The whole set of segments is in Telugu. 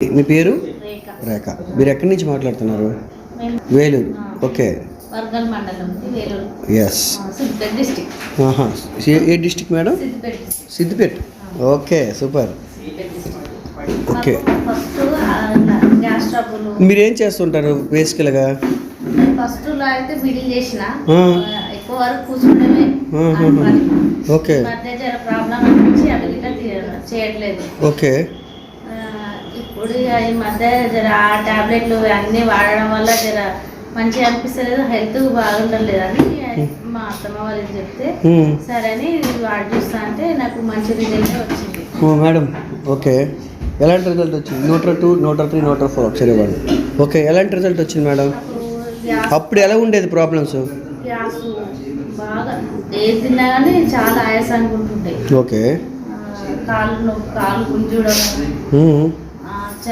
మీ పేరు? రేఖ. మీరు ఎక్కడి నుంచి మాట్లాడుతున్నారు? వేలూరు. ఓకే. ఎస్ ఏ district madam? Siddipet okay super. Okay. మీరు ఏం చేస్తుంటారు బేసికల్గా? అయితే చేసిన. ఎక్కువ వరకు కూర్చుండమే. ఓకే. ప్రాబ్లం అనిపించి చేయట్లేదు. ఓకే. ఇప్పుడు ఈ మధ్య జర ఆ టాబ్లెట్లు అన్నీ వాడడం వల్ల జర మంచిగా అనిపిస్తలేదు. హెల్త్ బాగుండలేదు అని మా అత్తమ్మ వాళ్ళకి చెప్తే. సరే అని వాడి చూస్తా అంటే నాకు మంచి రిజల్ట్ వచ్చింది. ఓ మేడం ఓకే. ఎలాంటి రిజల్ట్ వచ్చింది? నూటర్ టూ నూటర్ త్రీ నూటర్ ఫోర్ ఒకసారి ఇవ్వండి ఓకే ఎలాంటి రిజల్ట్ వచ్చింది మేడం? అప్పుడు ఎలా ఉండేది ప్రాబ్లమ్స్? గ్యాస్ బాగా ఏది తిన్నా కానీ చాలా ఆయాసానికి ఉంటుండే. ఓకే. కాళ్ళు కాళ్ళు గుంజుడం మ్మ్. ఆ, చ-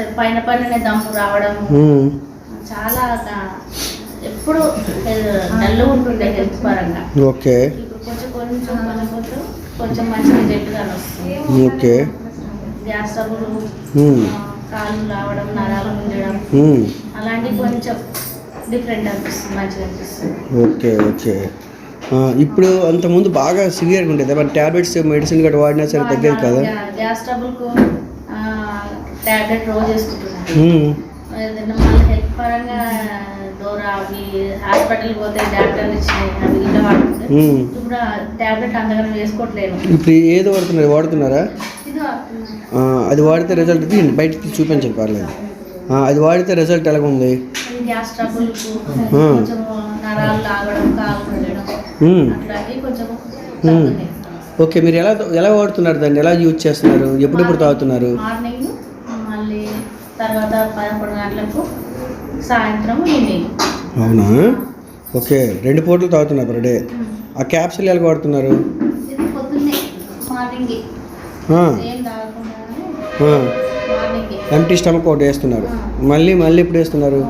పైన పైన దమ్ము రావడం. చాలా ఎప్పుడు డల్ ఉంటుండే హెల్త్ పరంగా. ఓకే. ఇప్పుడు కొంచెం కొంచెం కొంచెం కొంచెం కొంచెం మంచి రిజల్ట్గా వస్తుంది. ఓకే. Gas trouble. కాళ్ళు రావడం నరాలు మ్మ్. అలాంటివి కొంచెం డిఫరెంట్ అనిపిస్తుంది మంచిగా అనిపిస్తుంది. Okay okay. ఇప్పుడు అంతకుముందు బాగా సివియర్గా ఉండేది. మరి ట్యాబ్లెట్స్ మెడిసిన్ గట్రా వాడినా సరే తగ్గేది కదా? గ్యా- గ్యాస్ ట్రబుల్కు టాబ్లెట్ రోజు వేసుకుంటున్నాను మ్మ్. ఏదైనా మళ్ళీ హెల్త్ పరంగా దూరం అవి హాస్పిటల్కి పోతే డాక్టర్లు ఇచ్చినాయి అవి. ఇప్పుడు ట్యాబ్లెట్ అంతగానం వేసుకోవట్లేను ఇప్పుడు ఏది వాడుతున్నారు? వాడుతున్నారా? అది వాడితే రిజల్ట్ బయటకి చూపించండి పర్లేదు. అది వాడితే రిజల్ట్ ఎలాగ ఉంది గ్యాస్. కొంచెం నరాలు లాగడం కాలు కొంచెం ఓకే మీరు ఎలా ఎలా వాడుతున్నారు దాన్ని? ఎలా యూజ్ చేస్తున్నారు? ఎప్పుడెప్పుడు తాగుతున్నారు? మార్నింగ్ తర్వాత పదకొండు గంటలకు సాయంత్రం ఈవినింగ్. అవునా? ఓకే రెండు పూటలు తాగుతున్నారు పర్ డే ఆ క్యాప్సిల్ ఎలా వాడుతున్నారు? ఇది పొద్దున్నే మార్నింగ్. ఏం ఎంటీ స్టమక్ ఒకటి వేస్తున్నారు. మళ్ళీ మళ్ళీ ఎప్పుడు వేస్తున్నారు?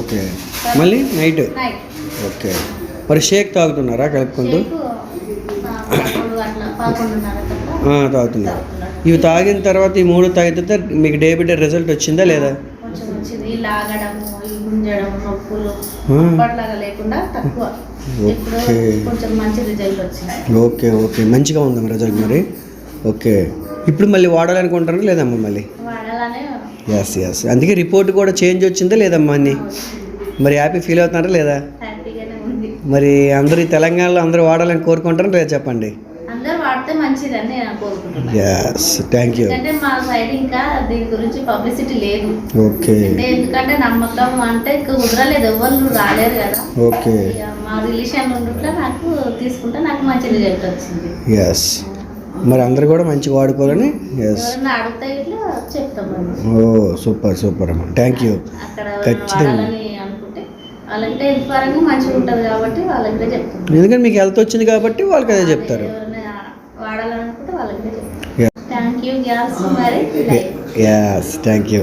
ఓకే. మళ్ళీ నైట్? ఓకే. మరి షేక్ తాగుతున్నారా కలుపుకుంటూ? తాగుతున్నారు. ఇవి తాగిన తర్వాత ఈ మూడు తాగితే మీకు డే బై డే రిజల్ట్ వచ్చిందా లేదా? ఓకే. Okay okay. మంచిగా ఉందా రిజల్ట్ మరి? ఓకే. ఇప్పుడు మళ్ళీ వాడాలనుకుంటారా లేదమ్మా మళ్ళీ? ఎస్ ఎస్ అందుకే రిపోర్ట్ కూడా చేంజ్ వచ్చిందా లేదమ్మా అన్ని? మరి హ్యాపీ ఫీల్ అవుతున్నారా లేదా? మరి అందరూ తెలంగాణలో అందరూ వాడాలని కోరుకుంటారా లేదా చెప్పండి? వాడితే మంచిదని నేను కోరుకుంటున్నాను థ్యాంక్ యూ ఎందుకంటే మా సైడ్ ఇంకా దీని గురించి పబ్లిసిటీ లేదు. ఓకే అంటే ఎందుకంటే నమ్మకం అంటే ఇంకా కుదరలేదు ఎవరు రాలేరు కదా. ఓకే మా రిలేషన్ ఉండుట్లా నాకు తీసుకుంటే నాకు మంచి రిజల్ట్ వచ్చింది. ఎస్ మరి అందరు కూడా మంచిగా వాడుకోవాలని? ఓ సూపర్ సూపర్ అమ్మా. థ్యాంక్ యూ ఖచ్చితంగా. వాళ్ళకి మంచిగా ఉంటుంది కాబట్టి వాళ్ళకి ఎందుకంటే మీకు హెల్త్ వచ్చింది కాబట్టి వాళ్ళకి అదే చెప్తారు. వాడాలనుకుంటే వాళ్ళకి. థ్యాంక్ యూ గ్యాస్ మరి. Yes thank you